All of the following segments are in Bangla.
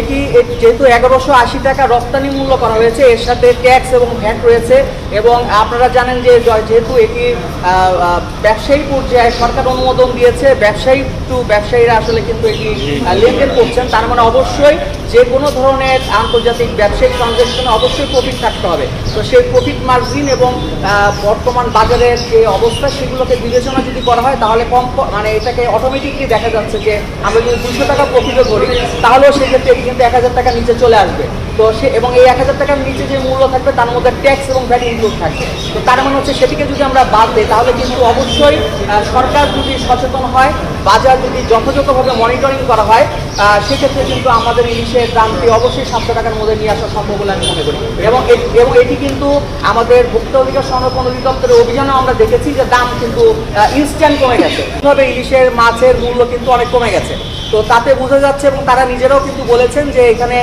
এটি এ- যেহেতু এগারোশো আশি টাকা রপ্তানি মূল্য করা হয়েছে, এর সাথে ট্যাক্স এবং ভ্যাট রয়েছে এবং আপনারা জানেন যে যেহেতু এটি ব্যবসায়ী পর্যায়ে সরকার অনুমোদন দিয়েছে, ব্যবসায়ী টু ব্যবসায়ীরা আসলে কিন্তু এটি লেনদেন করছেন। তার মানে অবশ্যই যে কোনো ধরনের আন্তর্জাতিক ব্যবসায়িক ট্রানজ্যাকশনে অবশ্যই প্রফিট থাকতে হবে। তো সেই প্রফিট মার্জিন এবং বর্তমান বাজারের যে অবস্থা সেগুলোকে বিবেচনা যদি করা হয়, তাহলে কম মানে এটাকে অটোমেটিকলি দেখা যাচ্ছে যে আমরা যদি দুশো টাকা প্রফিটও করি, তাহলেও সেক্ষেত্রে এটি কিন্তু এক হাজার টাকার নিচে চলে আসবে। তো সে এবং এই এক হাজার টাকার নিচে যে মূল্য থাকবে, তার মধ্যে ট্যাক্স এবং ভ্যাট ইনক্লুড থাকবে। তো তার মানে হচ্ছে সেটিকে যদি আমরা বাদ দিই, তাহলে কিন্তু অবশ্যই সরকার যদি সচেতন হয়, বাজার যদি যথাযথভাবে মনিটরিং করা হয় সেক্ষেত্রে কিন্তু আমাদের ইলিশের দামটি অবশ্যই সাতশো টাকার মধ্যে নিয়ে আসা সম্ভব বলে আমি মনে করি। এবং এবং এটি কিন্তু আমাদের ভোক্তা অধিকার সংরক্ষণ অধিদপ্তরের অভিযানেও আমরা দেখেছি যে দাম কিন্তু ইনস্ট্যান্ট কমে গেছে। ইলিশের মাছের মূল্য কিন্তু অনেক কমে গেছে। তো তাতে বোঝা যাচ্ছে এবং তারা নিজেরাও কিন্তু বলেছেন যে এখানে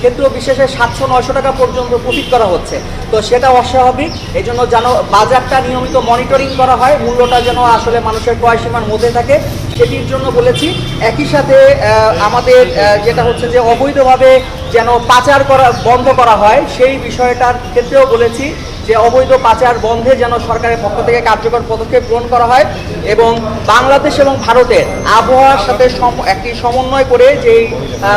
ক্ষেত্র বিশেষে সাতশো, নয়শো টাকা পর্যন্ত প্রফিট করা হচ্ছে। তো সেটা অস্বাভাবিক। এই জন্য যেন বাজারটা নিয়মিত মনিটরিং করা হয়, মূল্যটা যেন আসলে মানুষের ক্রয় সীমার মধ্যে থাকে, সেটির জন্য বলেছি। একই সাথে আমাদের যেটা হচ্ছে যে অবৈধভাবে যেন পাচার করা, বন্ধ করা হয়, সেই বিষয়টার ক্ষেত্রেও বলেছি। যে অবৈধ পাচার বন্ধে যেন সরকারের পক্ষ থেকে কার্যকর পদক্ষেপ গ্রহণ করা হয় এবং বাংলাদেশ এবং ভারতের আবহাওয়ার সাথে একটি সমন্বয় করে যেই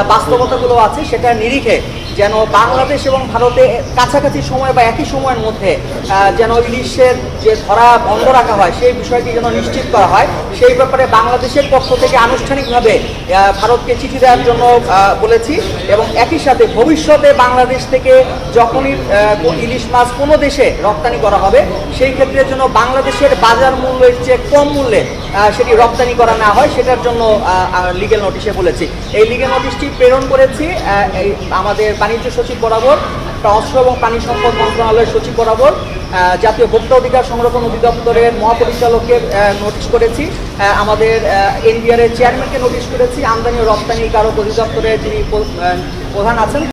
বাস্তবতাগুলো আছে সেটা নিরিখে যেন বাংলাদেশ এবং ভারতে কাছাকাছি সময় বা একই সময়ের মধ্যে যেন ইলিশের যে ধরা বন্ধ রাখা হয়, সেই বিষয়টি যেন নিশ্চিত করা হয়। সেই ব্যাপারে বাংলাদেশের পক্ষ থেকে আনুষ্ঠানিকভাবে ভারতকে চিঠি দেওয়ার জন্য বলেছি এবং একই সাথে ভবিষ্যতে বাংলাদেশ থেকে যখনই ইলিশ মাছ কোনো দেশে রপ্তানি করা হবে, সেই ক্ষেত্রে যেন বাংলাদেশের বাজার মূল্যের চেয়ে কম মূল্যে সেটি রপ্তানি করা না হয়, সেটার জন্য লিগেল নোটিশে বলেছি। এই লিগেল নোটিশটি প্রেরণ করেছি আমাদের বাণিজ্য সচিব বরাবর অস্ত্র এবং পানি সম্পদ মন্ত্রণালয়ের সচিব বরাবর জাতীয় ভোক্তা অধিকার সংরক্ষণ অধিদপ্তরের মহাপরিচালককে নোটিশ করেছি। আমাদের এনবিআর এর চেয়ারম্যানকে নোটিশ করেছি। আমদানি ও রপ্তানি কারক অধিদপ্তরের যিনি প্র- প্রধান আছেন